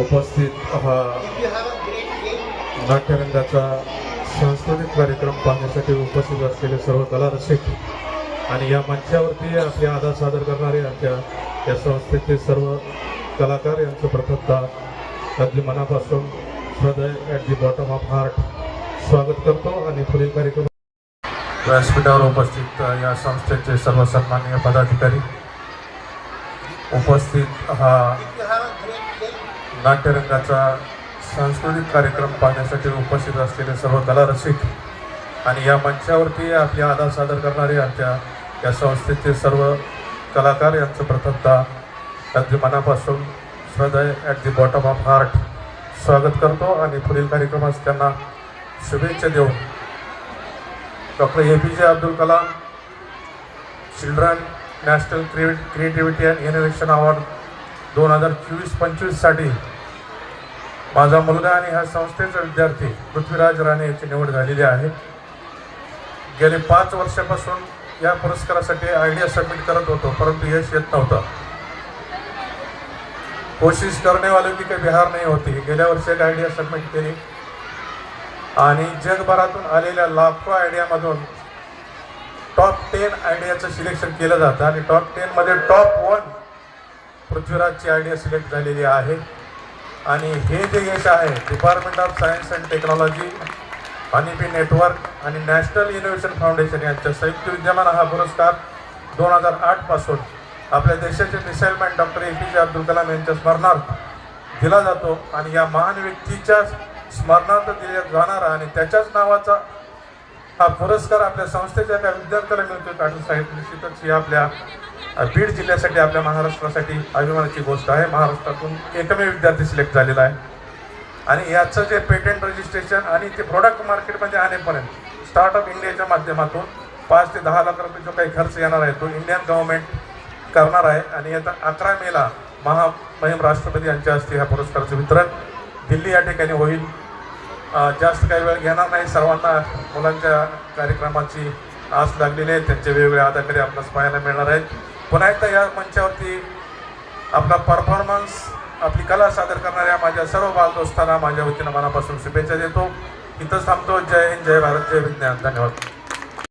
उपस्थित हा नाट्यरंगाचा सांस्कृतिक कार्यक्रम पाहण्यासाठी उपस्थित असलेले सर्व कला रसिक आणि या मंचावरती आपले आधार सादर करणारे आमच्या या संस्थेचे सर्व कलाकार यांचं प्रथमतः अगदी मनापासून हृदय at the bottom of heart स्वागत करतो आणि पुढील कार्यक्रम व्यासपीठावर उपस्थित या संस्थेचे सर्व सन्माननीय पदाधिकारी उपस्थित हा नाट्यरंगाचा सांस्कृतिक कार्यक्रम पाहण्यासाठी उपस्थित असलेले सर्व कला रसिक आणि या मंचावरती आपले आधार सादर करणारे आमच्या या संस्थेचे सर्व कलाकार यांचं प्रथमता अगदी मनापासून हृदय at the bottom of heart स्वागत करतो आणि पुढील कार्यक्रमास त्यांना शुभेच्छा देऊन doctor A P J Abdul Kalam children national क्रिए creativity and innovation award दोन हजार चोवीस पंचवीससाठी माझा मुलगा आणि ह्या संस्थेचा विद्यार्थी पृथ्वीराज राणे याची निवड झालेली आहे. गेले पाच वर्षापासून या पुरस्कारासाठी आयडिया सबमिट करत होतो परंतु यश येत नव्हतं. कोशिश करण्यावाले की काही बिहार नाही होती. गेल्या वर्षी एक आयडिया सबमिट केली. आणि जगभरातून आलेल्या लाखो आयडियामधून टॉप टेन आयडियाचं सिलेक्शन केलं जातं. आणि टॉप टेनमध्ये टॉप वन पृथ्वीराजची आयडिया सिलेक्ट झालेली आहे आणि हे जे यश आहे department of science and technology honeybee network आणि नॅशनल इनोव्हेशन फाउंडेशन यांच्या संयुक्त विद्यमान हा पुरस्कार दोन हजार आठपासून आपल्या देशाचे missile man doctor A P J Abdul Kalam यांच्या स्मरणार्थ दिला जातो. आणि या महान व्यक्तीच्या स्मरणार्थ दिला जाणारा आणि त्याच्याच नावाचा हा पुरस्कार आपल्या संस्थेच्या त्या विद्यार्थ्याला मिळतो आणि साहेब. निश्चितच ही आपल्या बीड जिल्ह्यासाठी आपल्या महाराष्ट्रासाठी अभिमानाची गोष्ट आहे. महाराष्ट्रातून एकमेव विद्यार्थी सिलेक्ट झालेला आहे. आणि याचं जे पेटंट रजिस्ट्रेशन आणि ते प्रोडक्ट मार्केटमध्ये आणेपर्यंत स्टार्टअप इंडियाच्या माध्यमातून पाच ते दहा लाख रुपये जो काही खर्च येणार आहे तो इंडियन गव्हर्नमेंट करणार आहे. आणि आता अकरा मेला महामहिम राष्ट्रपती यांच्या हस्ते ह्या पुरस्काराचं वितरण दिल्ली या ठिकाणी होईल. जास्त काही वेळ घेणार नाही. सर्वांना मुलांच्या कार्यक्रमाची आस लागलेली आहे. त्यांचे वेगवेगळे अदाकारी आपल्यास पाहायला मिळणार आहेत. पुन्हा एकदा या मंचावरती आपला परफॉर्मन्स आपली कला सादर करणाऱ्या माझ्या सर्व बालदोस्तांना माझ्या वतीनं मनापासून शुभेच्छा देतो. इथंच थांबतो. जय हिंद जय भारत जय विज्ञान. धन्यवाद.